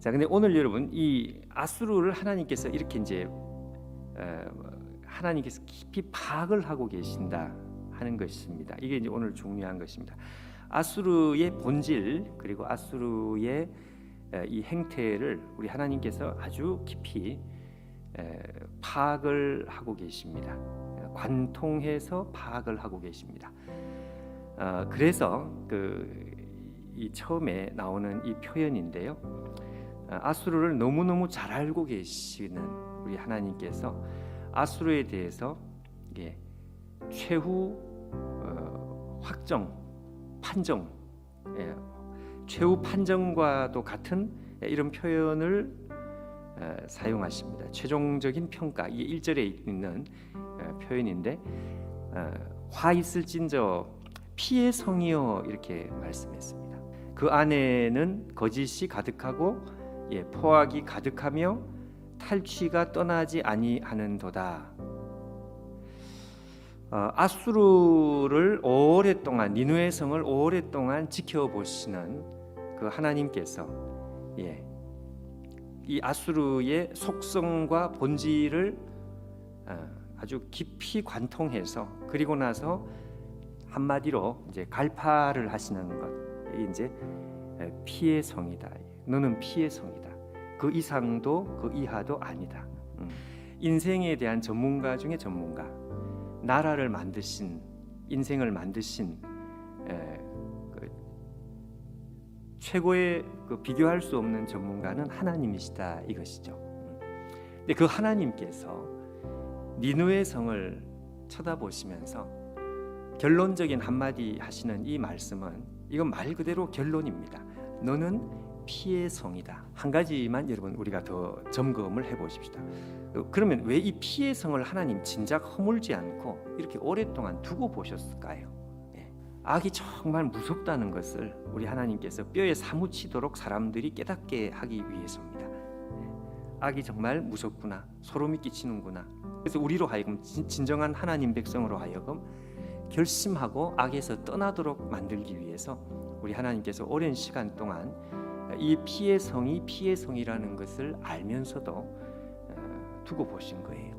자, 근데 오늘 여러분 이 아수르를 하나님께서 이렇게 이제 어, 하나님께서 깊이 파악을 하고 계신다 하는 것입니다. 이게 이제 오늘 중요한 것입니다. 아수르의 본질 그리고 아수르의 에, 이 행태를 우리 하나님께서 아주 깊이 에, 파악을 하고 계십니다. 관통해서 파악을 하고 계십니다. 어, 그래서 그 이 처음에 나오는 이 표현인데요. 어, 아수르를 너무 너무 잘 알고 계시는 우리 하나님께서 아수르에 대해서 이게 최후 어, 확정 판정 예, 최후 판정과도 같은 이런 표현을 어, 사용하십니다. 최종적인 평가 이 1절에 있는 어, 표현인데 어, 화 있을진저 피의 성이여 이렇게 말씀했습니다. 그 안에는 거짓이 가득하고 예, 포악이 가득하며 탈취가 떠나지 아니하는도다. 어, 아수르를 오랫동안 니누의 성을 오랫동안 지켜보시는 그 하나님께서 예, 이 아수르의 속성과 본질을 어, 아주 깊이 관통해서 그리고 나서 한마디로 이제 갈파를 하시는 것 이제 에, 피의 성이다. 너는 피의 성이다. 그 이상도 그 이하도 아니다. 음. 인생에 대한 전문가 중에 전문가, 나라를 만드신 인생을 만드신 에, 그 최고의 그 비교할 수 없는 전문가는 하나님이시다 이것이죠. 음. 근데 그 하나님께서 니누의 성을 쳐다보시면서 결론적인 한마디 하시는 이 말씀은 이건 말 그대로 결론입니다. 너는 피의 성이다. 한 가지만 여러분 우리가 더 점검을 해 보십시다. 어, 그러면 왜 이 피의 성을 하나님 진작 허물지 않고 이렇게 오랫동안 두고 보셨을까요? 예. 악이 정말 무섭다는 것을 우리 하나님께서 뼈에 사무치도록 사람들이 깨닫게 하기 위해서입니다. 예. 악이 정말 무섭구나, 소름이 끼치는구나. 그래서 우리로 하여금 진- 진정한 하나님 백성으로 하여금 결심하고 악에서 떠나도록 만들기 위해서 우리 하나님께서 오랜 시간 동안 이 피의 성이 피의 성이라는 것을 알면서도 어, 두고 보신 거예요.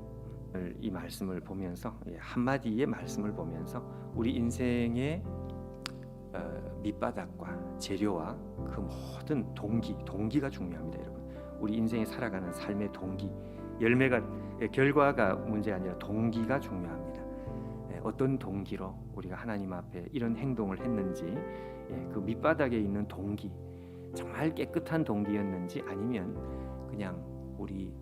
이 말씀을 보면서 예, 한마디의 말씀을 보면서 우리 인생의 어, 밑바닥과 재료와 그 모든 동기, 동기가 중요합니다, 여러분. 우리 인생에 살아가는 삶의 동기, 열매가 예, 결과가 문제 아니라 동기가 중요합니다. 예, 어떤 동기로 우리가 하나님 앞에 이런 행동을 했는지 예, 그 밑바닥에 있는 동기 정말 깨끗한 동기였는지 아니면 그냥 우리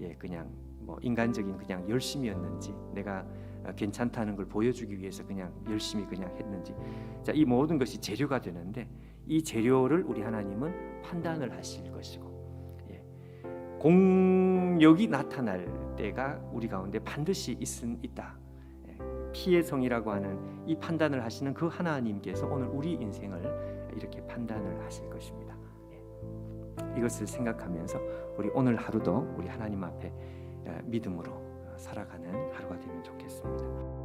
예 그냥 뭐 인간적인 그냥 열심이었는지 내가 어, 괜찮다는 걸 보여주기 위해서 그냥 열심히 그냥 했는지 자 이 모든 것이 재료가 되는데 이 재료를 우리 하나님은 판단을 하실 것이고 예. 공력이 나타날 때가 우리 가운데 반드시 있은 있다. 예. 피의 성이라고 하는 이 판단을 하시는 그 하나님께서 오늘 우리 인생을 이렇게 판단을 하실 것입니다. 예. 이것을 생각하면서 우리 오늘 하루도 우리 하나님 앞에 에, 믿음으로 살아가는 하루가 되면 좋겠습니다.